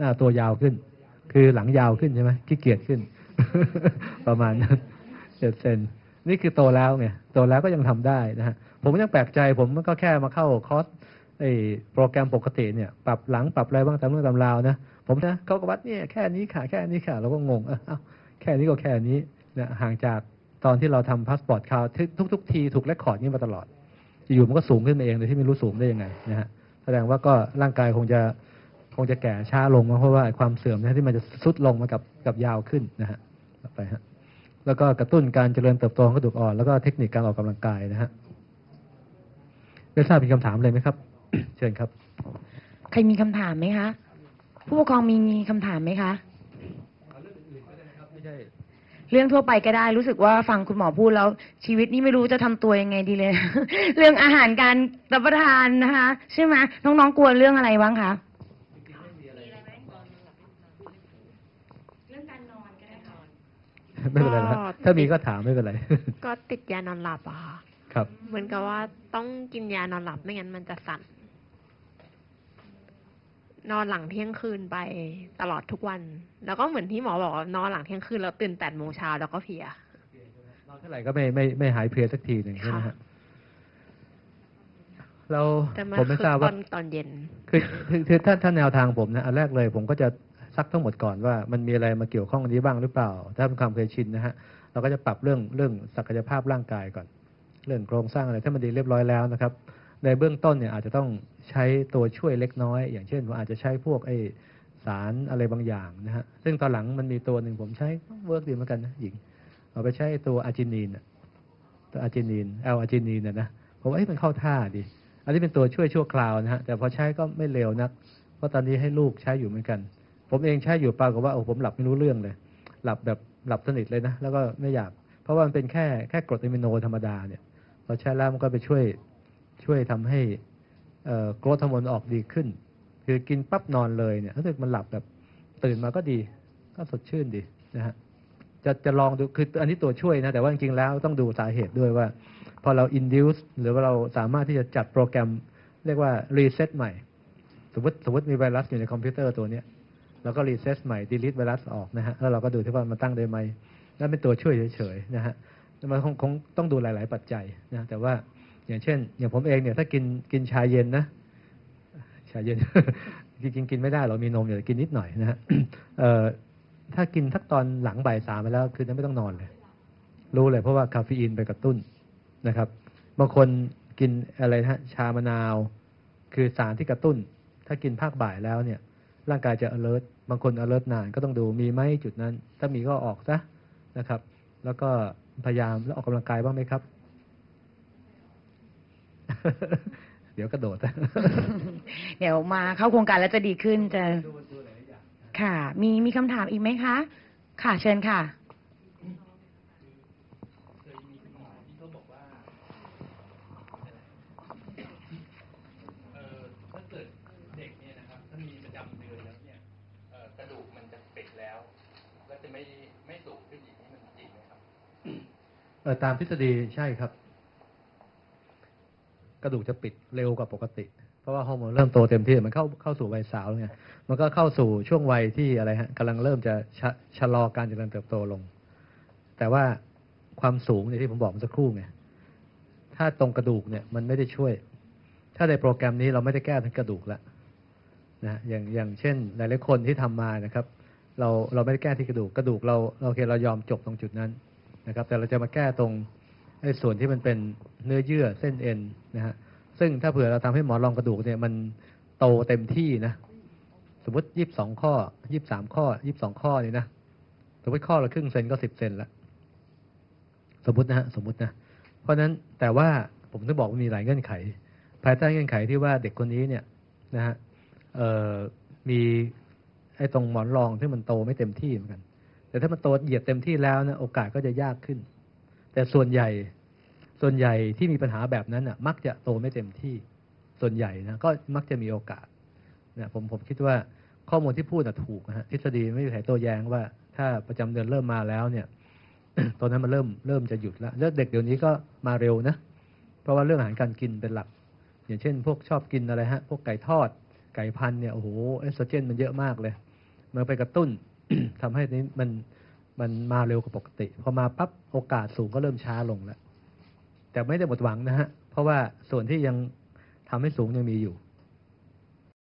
อ่าตัวยาวขึ้น คือหลังยาวขึ้นใช่ไหมขี้เกียจขึ้น ประมาณนั้นเจ็ดเซนนี่คือโตแล้วไงโตแล้วก็ยังทำได้นะฮะผมยังแปลกใจ ผมก็แค่มาเข้าคอร์สไอ้โปรแกรมปกติเนี่ย ปรับหลังปรับอะไรบ้างตามเรื่องตามราวนะผมนะเขาก็วัดเนี่ยแค่นี้ค่ะแค่นี้ค่ะเราก็งงเอ้าแค่นี้ก็แค่นี้นะห่างจากตอนที่เราทำพาสปอร์ตคราวทุกทุกทีถูกเลคคอร์ดนี้มาตลอดอยู่มันก็สูงขึ้นมาเองโดยที่ไม่รู้สูงได้ยังไงนะฮะแสดงว่าก็ร่างกายคงจะ คงจะแก่ช้าลงเพราะว่าความเสื่อมนะที่มันจะสุดลงมากับกับยาวขึ้นนะฮะไปฮะแล้วก็กระตุ้นการเจริญเติบโตของกระดูกอ่อน แล้วก็เทคนิคการออกกำลังกายนะฮะไม่ทราบมีคำถามเลยไหมครับ เชิญครับ ใครมีคำถามไหมคะผู้ปกครองมีมีคำถามไหมคะเรื่องทั่วไปก็ได้รู้สึกว่าฟังคุณหมอพูดแล้ว ชีวิตนี้ไม่รู้จะทำตัวยังไงดีเลย เรื่องอาหารการรับประทานนะคะ ใช่ไหมน้องๆกลัวเรื่องอะไรบ้างคะเรื่องการนอนก็ได้ค่ะ ไม่เป็นไรนะถ้ามีก็ถามไม่เป็นไร ก็ติดยานอนหลับอะค่ะครับ เหมือนกับว่าต้องกินยานอนหลับไม่งั้นมันจะสั่น นอนหลังเที่ยงคืนไปตลอดทุกวัน แล้วก็เหมือนที่หมอบอกว่านอนหลังเที่ยงคืนแล้วตื่นแปดโมงเช้าแล้วก็เพลียนอนเท่าไหร่ก็ไม่ไม่ไม่หายเพลียสักทีหนึ่งใช่ไหมฮะเราแต่มาผมไม่คือทราบตว่าอนตอนเย็นคือคือคือถ้าถ้าแนวทางผมนะอันแรกเลย ผมก็จะ ซักทั้งหมดก่อนว่ามันมีอะไรมาเกี่ยวข้องอันนี้บ้างหรือเปล่า ถ้าเป็นความเคยชินนะฮะเราก็จะปรับเรื่องเรื่องศักยภาพร่างกายก่อน เรื่องโครงสร้างอะไรถ้ามันดีเรียบร้อยแล้วนะครับ ในเบื้องต้นเนี่ยอาจจะต้องใช้ตัวช่วยเล็กน้อย อย่างเช่นผมอาจจะใช้พวกไอสารอะไรบางอย่างนะฮะซึ่งตอนหลังมันมีตัวหนึ่งผมใช้เวิร์กดีเหมือนกันนะหญิงเอาไปใช้ตัวอาจินีนตัวอาจินีนแอลอาจินีนนะนะผมว่าเอ้มันเข้าท่าดีอันนี้เป็นตัวช่วยชั่วคราวนะฮะแต่พอใช้ก็ไม่เร็วนัก เพราะตอนนี้ให้ลูกใช้อยู่เหมือนกัน ผมเองใช้อยู่ปรากฏว่าโอ้ผมหลับไม่รู้เรื่องเลย หลับแบบหลับสนิทเลยนะ แล้วก็ไม่อยาก เพราะว่ามันเป็นแค่แค่กรดอะมิโนธรรมดาเนี่ยพอใช้แล้วมันก็ไปช่วยช่วยทำให้เอ่อโกรทฮอร์โมนออกดีขึ้น คือกินปั๊บนอนเลยเนี่ยรู้สึกมันหลับแบบตื่นมาก็ดี ก็สดชื่นดีนะฮะจะจะลองดูคืออันนี้ตัวช่วยนะ แต่ว่าจริงๆแล้วต้องดูสาเหตุด้วยว่า พอเรา induce หรือว่าเราสามารถที่จะจัดโปรแกรมเรียกว่า reset ใหม่ สมมติสมมติมีไวรัสอยู่ในคอมพิวเตอร์ตัวเนี้ย เราก็ reset ใหม่ delete ไวรัสออกนะฮะแล้วเราก็ดูที่ว่ามันตั้งได้ไหมนั่นเป็นตัวช่วยเฉยๆนะฮะมันคงคงต้องดูหลาย ๆ ปัจจัยนะแต่ว่าอย่างเช่น อย่างผมเองเนี่ยถ้ากินกินชาเย็นนะชาเย็นจริงกินไม่ได้หรอกมีนมอยู่กินนิดหน่อยนะฮะเอ่อถ้ากินทักตอนหลังบ่ายสามไปแล้วคือจะไม่ต้องนอนเลย รู้เลยเพราะว่าคาเฟอีนไปกระตุ้นนะครับบางคนกินอะไรฮะชามะนาว คือสารที่กระตุ้น ถ้ากินภาคบ่ายแล้วเนี่ย ร่างกายจะ alert บางคน alert นานก็ต้องดูมีไหมจุดนั้น ถ้ามีก็ออกซะนะครับ แล้วก็พยายามแล้วออกกำลังกายบ้างไหมครับ เดี๋ยวกระโดดเดี๋ยวมาเข้าโครงการแล้วจะดีขึ้นจะค่ะ มีมีคำถามอีกไหมคะ ค่ะเชิญค่ะ เอ่อถ้าเกิดเด็กเนี่ยนะครับถ้ามีประจำเดือนแล้วเนี่ยเอ่อกระดูกมันจะปิดแล้ว ก็จะไม่ไม่สูงขึ้นอีกนี่มันจริงไหมครับเออตามทฤษฎีใช่ครับ กระดูกจะปิดเร็วกว่าปกติ เพราะว่าฮอร์โมนเริ่มโตเต็มที่มันเข้าเข้าสู่วัยสาวแล้วไงมันก็เข้าสู่ช่วงวัยที่อะไรฮะกำลังเริ่มจะชะชะลอการเจริญเติบโตลง แต่ว่าความสูงเนี่ยที่ผมบอกเมื่อสักครู่ไงถ้าตรงกระดูกเนี่ยมันไม่ได้ช่วย ถ้าในโปรแกรมนี้เราไม่ได้แก้ทั้งกระดูกละนะอย่างอย่างเช่น หลายๆคนที่ทำมานะครับ เราเราไม่ได้แก้ที่กระดูกกระดูกเราเราโอเคเรายอมจบตรงจุดนั้นนะครับ แต่เราจะมาแก้ตรงไอ้ส่วนที่มันเป็นเนื้อเยื่อเส้นเอ็นนะฮะซึ่งถ้าเผื่อเราทำให้หมอนรองกระดูกเนี่ยมันโตเต็มที่นะ สมมติยี่สิบสองข้อยี่สิบสามข้อยี่สิบสองข้อนี่นะสมมติข้อละครึ่งเซนก็สิบเซนละสมมตินะฮะสมมตินะ เพราะฉะนั้นแต่ว่าผมต้องบอกว่ามีหลายเงื่อนไข ภายใต้เงื่อนไขที่ว่าเด็กคนนี้เนี่ยนะฮะมี อ้ตรงหมอนรองที่มันโตไม่เต็มที่เหมือนกัน แต่ถ้ามันโตเหยียดเต็มที่แล้วนะโอกาสก็จะยากขึ้น แต่ส่วนใหญ่ส่วนใหญ่ที่มีปัญหาแบบนั้นอะ มักจะโตไม่เต็มที่ ส่วนใหญ่นะก็มักจะมีโอกาสนะผมผมคิดว่าข้อมูลที่พูดน่ะถูกนะฮะทฤษฎีไม่มีใครโต้แย้งว่า ถ้าประจำเดือนเริ่มมาแล้วเนี่ยตอนนั้นมันเริ่มเริ่มจะหยุดแล้วแล้วเด็กเดี๋ยวนี้ก็มาเร็วนะ เพราะว่าเรื่องอาหารการกินเป็นหลัก อย่างเช่น พวกชอบกินอะไรฮะ พวกไก่ทอด ไก่พันเนี่ยโอ้โหเอสโตรเจนมันเยอะมากเลย มันไปกระตุ้นทำให้นี้มันมันมาเร็วกว่าปกติ พอมาปั๊บโอกาสสูงก็เริ่มช้าลงแล้ว แต่ไม่ได้หมดหวังนะฮะ เพราะว่าส่วนที่ยังทำให้สูงยังมีอยู่